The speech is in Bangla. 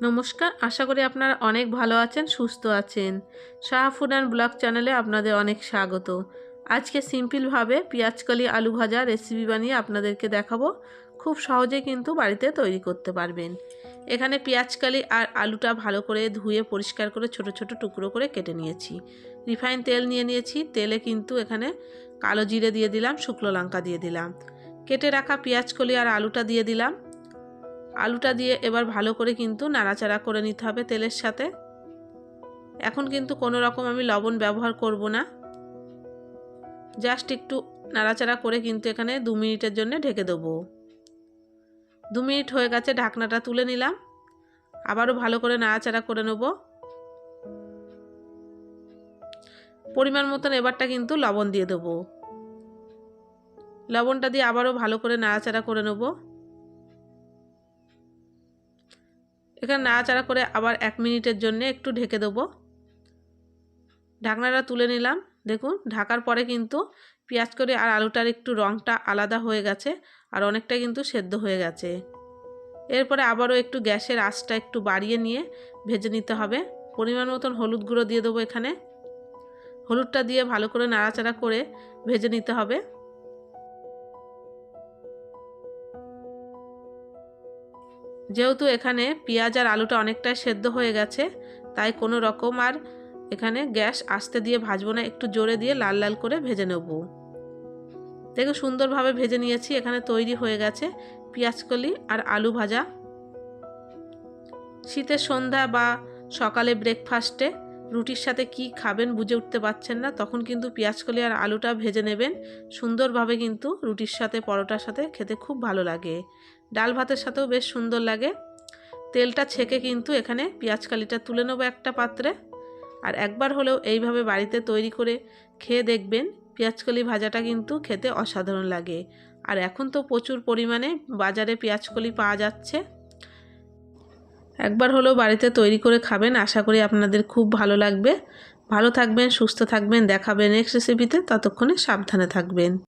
নমস্কার, আশা করি আপনারা অনেক ভালো আছেন, সুস্থ আছেন। শাহ অ্যান্ড ব্লগ চ্যানেলে আপনাদের অনেক স্বাগত। আজকে সিম্পলভাবে পেঁয়াজকলি আলু ভাজা রেসিপি বানিয়ে আপনাদেরকে দেখাবো। খুব সহজে কিন্তু বাড়িতে তৈরি করতে পারবেন। এখানে পেঁয়াজকালি আর আলুটা ভালো করে ধুয়ে পরিষ্কার করে ছোট ছোট টুকরো করে কেটে নিয়েছি। রিফাইন তেল নিয়ে নিয়েছি, তেলে কিন্তু এখানে কালো জিরে দিয়ে দিলাম, শুকনো লঙ্কা দিয়ে দিলাম। কেটে রাখা পেঁয়াজকলি আর আলুটা দিয়ে দিলাম। আলুটা দিয়ে এবার ভালো করে কিন্তু নাড়াচাড়া করে নিতে হবে তেলের সাথে। এখন কিন্তু কোনো রকম আমি লবণ ব্যবহার করব না। জাস্ট একটু নাড়াচাড়া করে কিন্তু এখানে দু মিনিটের জন্য ঢেকে দেবো। দু মিনিট হয়ে গেছে, ঢাকনাটা তুলে নিলাম। আবারও ভালো করে নাড়াচাড়া করে নেব। পরিমাণ মতন এবারটা কিন্তু লবণ দিয়ে দেবো। লবণটা দিয়ে আবারও ভালো করে নাড়াচাড়া করে নেব। এখানে নাড়াচাড়া করে আবার এক মিনিটের জন্য একটু ঢেকে দেবো। ঢাকনাটা তুলে নিলাম। দেখুন, ঢাকার পরে কিন্তু পেঁয়াজ করে আর আলুটার একটু রঙটা আলাদা হয়ে গেছে আর অনেকটা কিন্তু সেদ্ধ হয়ে গেছে। এরপরে আবারও একটু গ্যাসের আঁচটা একটু বাড়িয়ে নিয়ে ভেজে নিতে হবে। পরিমাণ মতন হলুদ গুঁড়ো দিয়ে দেবো এখানে। হলুদটা দিয়ে ভালো করে নাড়াচাড়া করে ভেজে নিতে হবে। যেহেতু এখানে পেঁয়াজ আর আলুটা অনেকটাই সেদ্ধ হয়ে গেছে, তাই কোনো রকম আর এখানে গ্যাস আস্তে দিয়ে ভাজবো না, একটু জোরে দিয়ে লাল লাল করে ভেজে নেব। দেখো সুন্দরভাবে ভেজে নিয়েছি, এখানে তৈরি হয়ে গেছে পেঁয়াজকলি আর আলু ভাজা। শীতের সন্ধ্যা বা সকালে ব্রেকফাস্টে রুটির সাথে কি খাবেন বুঝে উঠতে পারছেন না, তখন কিন্তু পেঁয়াজ কলি আর আলুটা ভেজে নেবেন। সুন্দরভাবে কিন্তু রুটির সাথে, পরোটার সাথে খেতে খুব ভালো লাগে। ডাল ভাতের সাথেও বেশ সুন্দর লাগে। তেলটা ছেঁকে কিন্তু এখানে পেঁয়াজকালিটা তুলে নেব একটা পাত্রে। আর একবার হলেও এইভাবে বাড়িতে তৈরি করে খেয়ে দেখবেন পেঁয়াজকলি ভাজাটা কিন্তু খেতে অসাধারণ লাগে। আর এখন তো প্রচুর পরিমাণে বাজারে পেঁয়াজকলি পাওয়া যাচ্ছে। একবার হলেও বাড়িতে তৈরি করে খাবেন। আশা করি আপনাদের খুব ভালো লাগবে। ভালো থাকবেন, সুস্থ থাকবেন। দেখাবেন নেক্সট রেসিপিতে ততক্ষণে সাবধানে থাকবেন।